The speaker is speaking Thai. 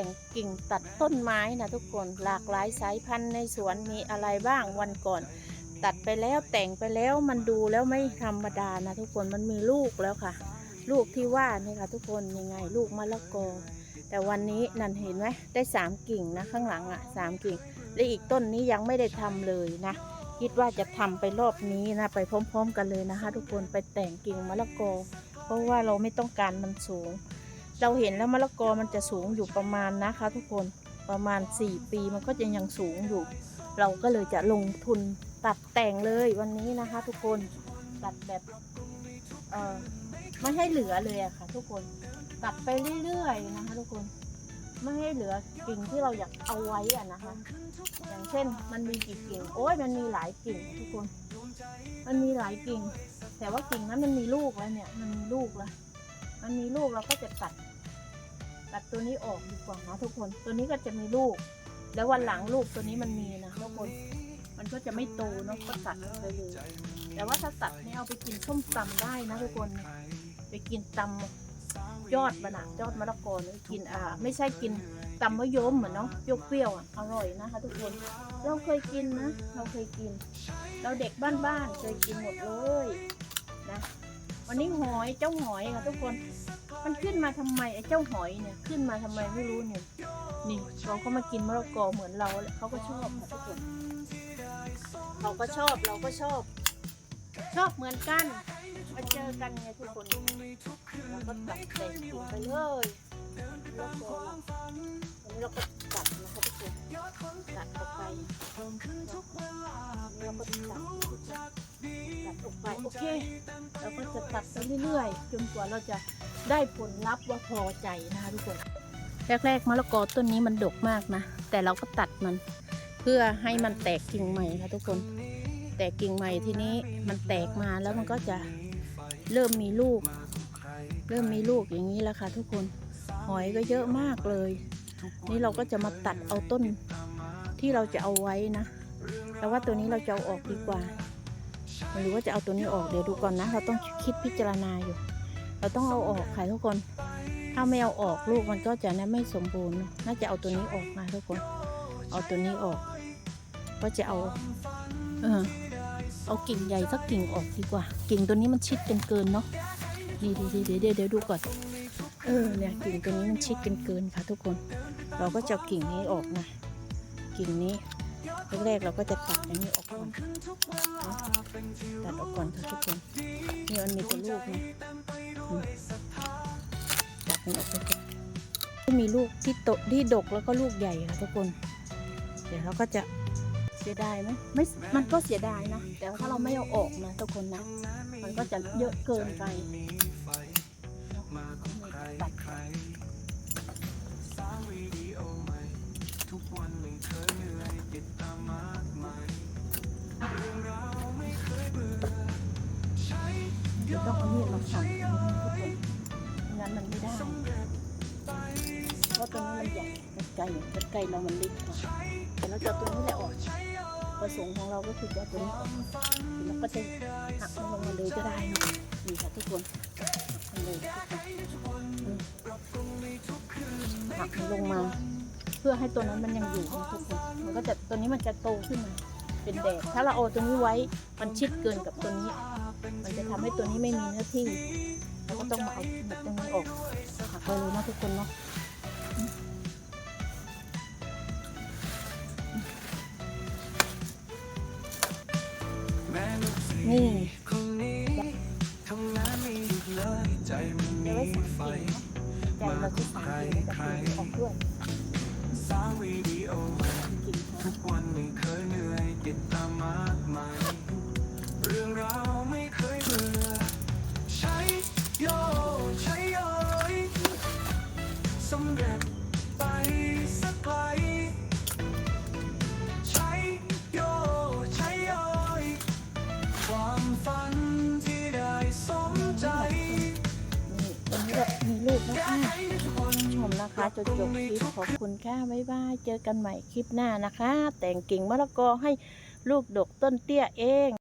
แต่งกิ่งตัดต้นไม้นะทุกคนหลากหลายสายพันธุ์ในสวนมีอะไรบ้างวันก่อน ตัดไปแล้วแต่งไปแล้วมันดูแล้วไม่ธรรมดานะทุกคนมันมีลูกแล้วค่ะ ลูกที่ว่านี่ค่ะทุกคนยังไงลูกมะละกอแต่วันนี้นันเห็นไหมได้สามกิ่งนะข้างหลังอะสามกิ่ง และอีกต้นนี้ยังไม่ได้ทำเลยนะคิดว่าจะทำไปรอบนี้นะไปพร้อม ๆ กันเลยนะคะ ทุกคนไปแต่งกิ่งมะละกอ เพราะว่าเราไม่ต้องการมันสูง เราเห็นแล้วมะละกอมันจะสูงอยู่ประมาณนะคะ ทุกคนประมาณ 4 ปีมันก็จะยังสูงอยู่ เราก็เลยจะลงทุนตัดแต่งเลยวันนี้นะคะ ทุกคนตัดแบบเออไม่ให้เหลือเลยอะค่ะ ทุกคนตัดไปเรื่อยๆนะคะ ทุกคนไม่ให้เหลือกิ่งที่เราอยากเอาไว้อะนะคะ อย่างเช่นมันมีกี่กิ่งโอ้ยมันมีหลายกิ่งทุกคน มันมีหลายกิ่ง แต่ว่ากิ่งนั้นมันมีลูกแล้วเนี่ย มันมีลูกแล้วมันมีลูกเราก็จะตัด ตัดตัวนี้ออกดีกว่านะทุกคน ตัวนี้ก็จะมีลูก แล้ววันหลังลูกตัวนี้มันมีนะทุกคน มันก็จะไม่โตเนาะก็ตัดไปเลย แต่ว่าถ้าตัดเนี่ยเอาไปกินส้มตำได้นะทุกคน ไปกินตำยอดมันอะยอดมะละกอเนี่ยกิน อ่า ไม่ใช่กินตำมะยมเหมือนเนาะเปรี้ยวๆอะ อร่อยนะคะทุกคน เราเคยกินนะ เราเคยกิน เราเด็กบ้านๆเคยกินหมดเลยนะ วันนี้หอยเจ้าหอยค่ะทุกคน มันขึ้นมาทำไมไอ้เจ้าหอยเนี่ยขึ้นมาทำไมไม่รู้เนี่ยนี่เราก็มากินมะละกอเหมือนเราแหละเขาก็ชอบค่ะทุกคนเขาก็ชอบเราก็ชอบ ชอบเหมือนกันมาเจอกันไงทุกคนเราก็ตัดแต่งกิ่งไปเลยมะละกอวันนี้เราก็ตัดนะคะทุกคนตัดออกไปนี่เราก็ตัด ไปโอเค เราก็จะตัดไปเรื่อยๆจนกว่าเราจะได้ผลลัพธ์ว่าพอใจนะคะทุกคน แรกๆมะละกอต้นนี้มันดกมากนะ แต่เราก็ตัดมัน เพื่อให้มันแตกกิ่งใหม่ค่ะทุกคน แตกกิ่งใหม่ทีนี้มันแตกมาแล้วมันก็จะเริ่มมีลูก เริ่มมีลูกอย่างนี้แล้วค่ะ ทุกคนหอยก็เยอะมากเลย นี่เราก็จะมาตัดเอาต้นที่เราจะเอาไว้นะ แต่ว่าตัวนี้เราจะเอาออกดีกว่า หรือว่าจะเอาตัวนี้ออกเดี๋ยวดูก่อนนะ เราต้องคิดพิจารณาอยู่ เราต้องเอาออกค่ะทุกคน ถ้าไม่เอาออกลูกมันก็จะไม่สมบูรณ์ น่าจะเอาตัวนี้ออกมาทุกคน เอาตัวนี้ออก ก็จะเอา เออเอากิ่งใหญ่สักกิ่งออกดีกว่า กิ่งตัวนี้มันชิดกันเกินเนาะดีดีดีเดี๋ยวเดี๋ยวดูก่อน เออเนี่ยกิ่งตัวนี้มันชิดกันเกินค่ะทุกคน เราก็จะกิ่งนี้ออกนะ กิ่งนี้ แรกๆเราก็จะตัดอย่างนี้ออกก่อนตัดออกก่อนค่ะทุกคนนี่มันมีแต่ลูกนะตัดมันออกไปก่อนมีลูกที่โตที่ดกแล้วก็ลูกใหญ่ค่ะทุกคน เดี๋ยวเราก็จะเสียดายไหมไม่ มันก็เสียดายนะ แต่ถ้าเราไม่เอาออกนะทุกคนนะ มันก็จะเยอะเกินไปตัด จะต้องเอามีดมาสั่นทุกคนไม่งั้นมันไม่ได้เพราะตัวนี้มันใหญ่กัดไก่กัดไก่เรามันเล็กกว่าแต่เราจะตัวนี้แหละออกประสงค์ของเราก็คือจะตัวนี้ออกแล้วก็จะหักลงมาเลยก็ได้นะนี่ค่ะทุกคนหักมันเลยทุกคนหักลงมา เพื่อให้ตัวนั้นมันยังอยู่ทุกคน จะตัวนี้มันจะโตขึ้นมาเป็นแดดถ้าเราเอาตัวนี้ไว้มันชิดเกินกับตัวนี้ มันจะทำให้ตัวนี้ไม่มีเนื้อที่เราก็ต้องมาเอาหมดตรงนี้ออกหักไปเลยนะทุกคนเนาะนี่ใจไว้สามกิ่งเนาะใจเราที่สามกิ่งเราจะปลูกออกด้วย กิ่งค่ะทุกวันไม่เคย นะคะจนจบคลิปขอบคุณค่ะบ๊ายบายเจอกันใหม่คลิปหน้านะคะ แต่งกิ่งมะละกอให้ลูกดกต้นเตี้ยเอง